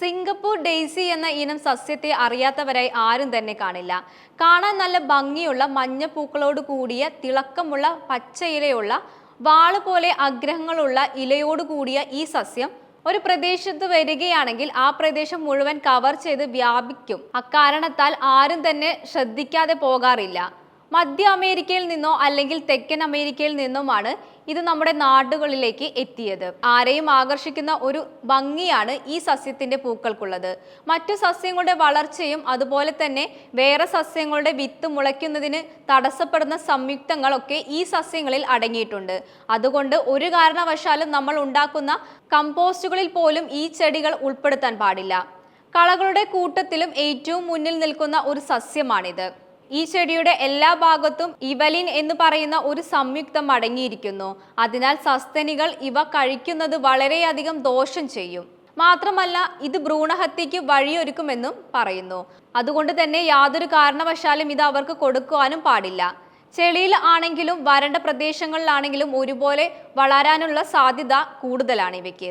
Singapore Daisy എന്ന ഇനം സസ്യത്തെ അറിയാത്തവരായി ആരും തന്നെ കാണില്ല. കാണാൻ നല്ല ഭംഗിയുള്ള മഞ്ഞപ്പൂക്കളോട് കൂടിയ തിളക്കമുള്ള പച്ച പച്ചയിലയുള്ള വാൾ പോലെ അഗ്രഹങ്ങളുള്ള ഇലയോട് കൂടിയ ഈ സസ്യം ഒരു പ്രദേശത്ത് വരികയാണെങ്കിൽ ആ പ്രദേശം മുഴുവൻ കവർ ചെയ്ത് വ്യാപിക്കും. അക്കാരണത്താൽ ആരും തന്നെ ശ്രദ്ധിക്കാതെ പോകാറില്ല. മധ്യ അമേരിക്കയിൽ നിന്നോ അല്ലെങ്കിൽ തെക്കൻ അമേരിക്കയിൽ നിന്നുമാണ് ഇത് നമ്മുടെ നാടുകളിലേക്ക് എത്തിയത്. ആരെയും ആകർഷിക്കുന്ന ഒരു ഭംഗിയാണ് ഈ സസ്യത്തിന്റെ പൂക്കൾക്കുള്ളത്. മറ്റു സസ്യങ്ങളുടെ വളർച്ചയും അതുപോലെ തന്നെ വേറെ സസ്യങ്ങളുടെ വിത്ത് മുളയ്ക്കുന്നതിന് തടസ്സപ്പെടുന്ന സംയുക്തങ്ങളൊക്കെ ഈ സസ്യങ്ങളിൽ അടങ്ങിയിട്ടുണ്ട്. അതുകൊണ്ട് ഒരു കാരണവശാലും നമ്മൾ ഉണ്ടാക്കുന്ന കമ്പോസ്റ്റുകളിൽ പോലും ഈ ചെടികൾ ഉൾപ്പെടുത്താൻ പാടില്ല. കളകളുടെ കൂട്ടത്തിലും ഏറ്റവും മുന്നിൽ നിൽക്കുന്ന ഒരു സസ്യമാണിത്. ഈ ചെടിയുടെ എല്ലാ ഭാഗത്തും ഇവലിൻ എന്ന് പറയുന്ന ഒരു സംയുക്തം അടങ്ങിയിരിക്കുന്നു. അതിനാൽ സസ്തനികൾ ഇവ കഴിക്കുന്നത് വളരെയധികം ദോഷം ചെയ്യും. മാത്രമല്ല ഇത് ഭ്രൂണഹത്യയ്ക്ക് വഴിയൊരുക്കുമെന്നും പറയുന്നു. അതുകൊണ്ട് തന്നെ യാതൊരു കാരണവശാലും ഇത് അവർക്ക് കൊടുക്കുവാനും പാടില്ല. ചെളിയിൽ ആണെങ്കിലും വരണ്ട പ്രദേശങ്ങളിലാണെങ്കിലും ഒരുപോലെ വളരാനുള്ള സാധ്യത കൂടുതലാണ് ഇവയ്ക്ക്.